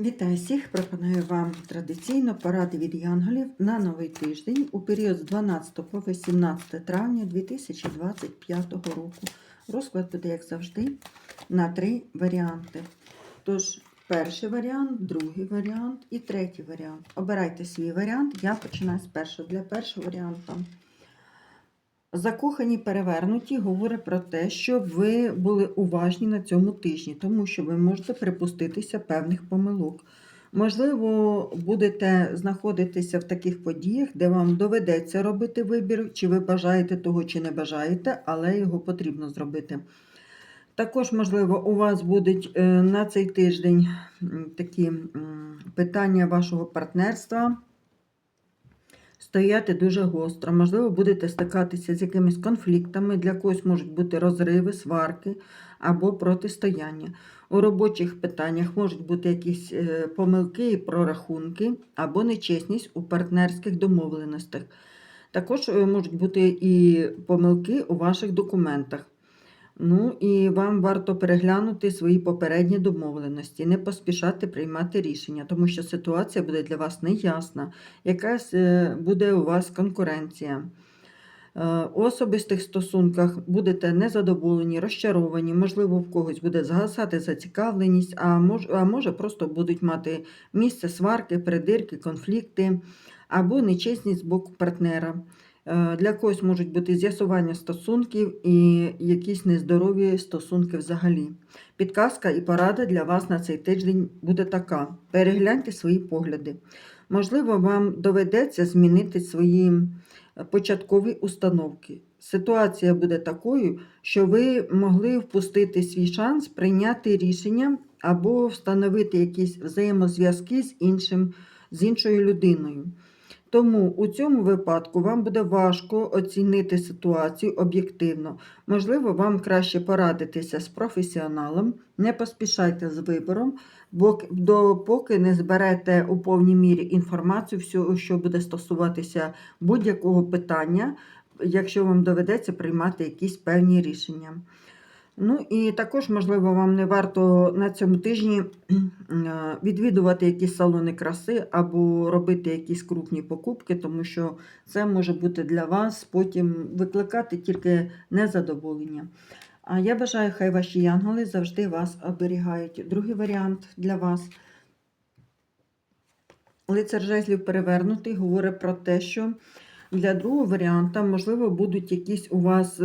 Вітаю всіх! Пропоную вам традиційно поради від янголів на новий тиждень у період з 12 по 18 травня 2025 року. Розклад буде, як завжди, на три варіанти. Тож, перший варіант, другий варіант і третій варіант. Обирайте свій варіант. Я починаю з першого. Для першого варіанту. Закохані перевернуті говорить про те, щоб ви були уважні на цьому тижні, тому що ви можете припуститися певних помилок. Можливо, будете знаходитися в таких подіях, де вам доведеться робити вибір, чи ви бажаєте того, чи не бажаєте, але його потрібно зробити. Також, можливо, у вас будуть е, на цей тиждень такі питання вашого партнерства стояти дуже гостро. Можливо, будете стикатися з якимись конфліктами, для когось можуть бути розриви, сварки або протистояння. У робочих питаннях можуть бути якісь е, помилки і прорахунки, або нечесність у партнерських домовленостях. Також е, можуть бути і помилки у ваших документах. Ну і вам варто переглянути свої попередні домовленості, не поспішати приймати рішення, тому що ситуація буде для вас неясна, якась е, буде у вас конкуренція. Е, У особистих стосунках будете незадоволені, розчаровані, можливо, в когось буде згасати зацікавленість, а може, а може просто будуть мати місце сварки, придирки, конфлікти або нечесність з боку партнера. Е, Для когось можуть бути з'ясування стосунків і якісь нездорові стосунки взагалі. Підказка і порада для вас на цей тиждень буде така: перегляньте свої погляди. Можливо, вам доведеться змінити свої е, початкові установки. Ситуація буде такою, що ви могли впустити свій шанс прийняти рішення або встановити якісь взаємозв'язки з іншим, з іншою людиною. Тому у цьому випадку вам буде важко оцінити ситуацію об'єктивно. Можливо, вам краще порадитися з професіоналом, не поспішайте з вибором, бо допоки не зберете у повній мірі інформацію, всього, що буде стосуватися будь-якого питання, якщо вам доведеться приймати якісь певні рішення. Ну і також, можливо, вам не варто на цьому тижні е, відвідувати якісь салони краси або робити якісь крупні покупки, тому що це може бути для вас потім викликати тільки незадоволення. А я бажаю, хай ваші янголи завжди вас оберігають. Другий варіант для вас. Лицар жезлів перевернутий говорить про те, що для другого варіанта, можливо, будуть якісь у вас.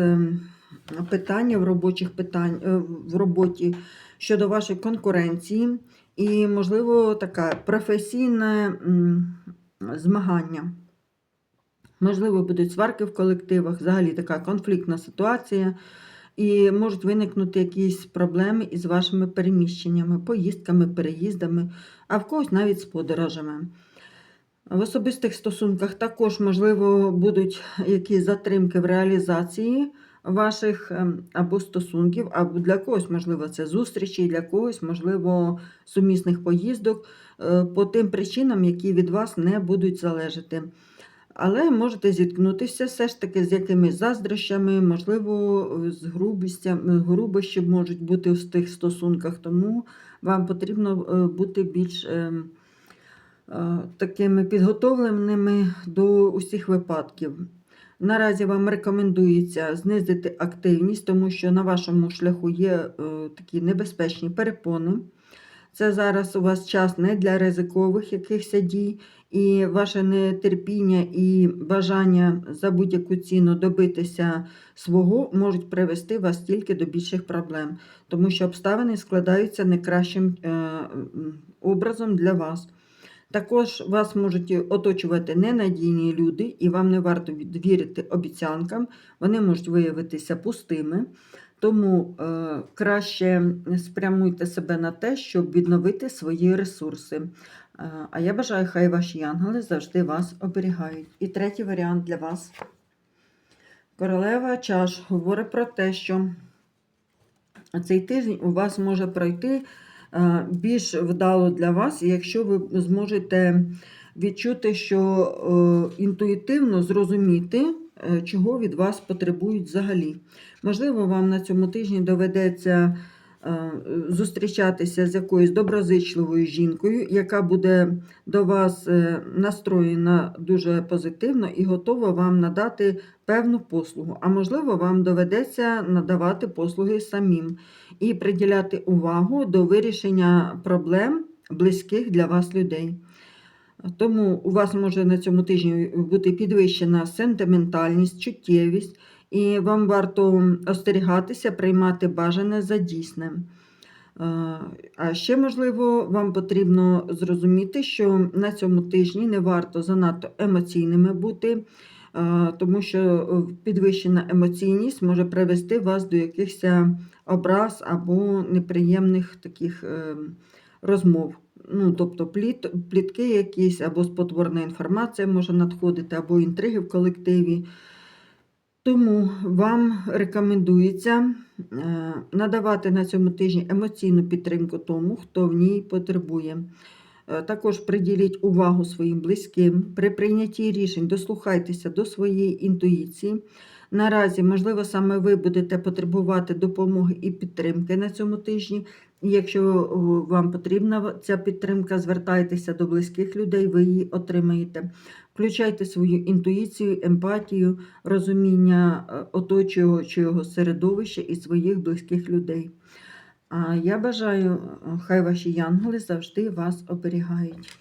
Питання в робочих питань е, в роботі щодо вашої конкуренції і, можливо, таке професійне змагання. Можливо, будуть сварки в колективах, взагалі така конфліктна ситуація, і можуть виникнути якісь проблеми із вашими переміщеннями, поїздками, переїздами, а в когось навіть з подорожами. В особистих стосунках також, можливо, будуть якісь затримки в реалізації ваших ем, або стосунків, або для когось, можливо, це зустрічі, для когось, можливо, сумісних поїздок е, по тим причинам, які від вас не будуть залежати. Але можете зіткнутися все ж таки з якимись заздрощами, можливо, з грубістями, грубощі можуть бути в тих стосунках, тому вам потрібно е, бути більш ем, е, такими підготовленими до усіх випадків. Наразі вам рекомендується знизити активність, тому що на вашому шляху є е, такі небезпечні перепони. Це зараз у вас час не для ризикових якихось дій, і ваше нетерпіння і бажання за будь-яку ціну добитися свого можуть привести вас тільки до більших проблем, тому що обставини складаються не кращим е, образом для вас. Також вас можуть оточувати ненадійні люди, і вам не варто вірити обіцянкам, вони можуть виявитися пустими. Тому е, краще спрямуйте себе на те, щоб відновити свої ресурси. Е, а я бажаю, хай ваші янголи завжди вас оберігають. І третій варіант для вас. Королева чаш говорить про те, що цей тиждень у вас може пройти більш вдало для вас, якщо ви зможете відчути, що е, інтуїтивно зрозуміти, е, чого від вас потребують взагалі. Можливо, вам на цьому тижні доведеться е, зустрічатися з якоюсь доброзичливою жінкою, яка буде до вас е, настроєна дуже позитивно і готова вам надати певну послугу. А можливо, вам доведеться надавати послуги самим і приділяти увагу до вирішення проблем близьких для вас людей. Тому у вас може на цьому тижні бути підвищена сентиментальність, чуттєвість, і вам варто остерігатися, приймати бажане за дійсне. Е, А ще, можливо, вам потрібно зрозуміти, що на цьому тижні не варто занадто емоційними бути, е, тому що е, підвищена емоційність може привести вас до якихось образ або неприємних таких розмов. Ну, тобто пліт, плітки якісь, або спотворена інформація може надходити, або інтриги в колективі. Тому вам рекомендується е, надавати на цьому тижні емоційну підтримку тому, хто в ній потребує. Е, Також приділіть увагу своїм близьким. При прийнятті рішень дослухайтеся до своєї інтуїції. Наразі, можливо, саме ви будете потребувати допомоги і підтримки на цьому тижні. Якщо вам потрібна ця підтримка, звертайтеся до близьких людей, ви її отримаєте. Включайте свою інтуїцію, емпатію, розуміння е, оточуючого середовища і своїх близьких людей. Я бажаю, е, хай ваші янголи завжди вас оберігають.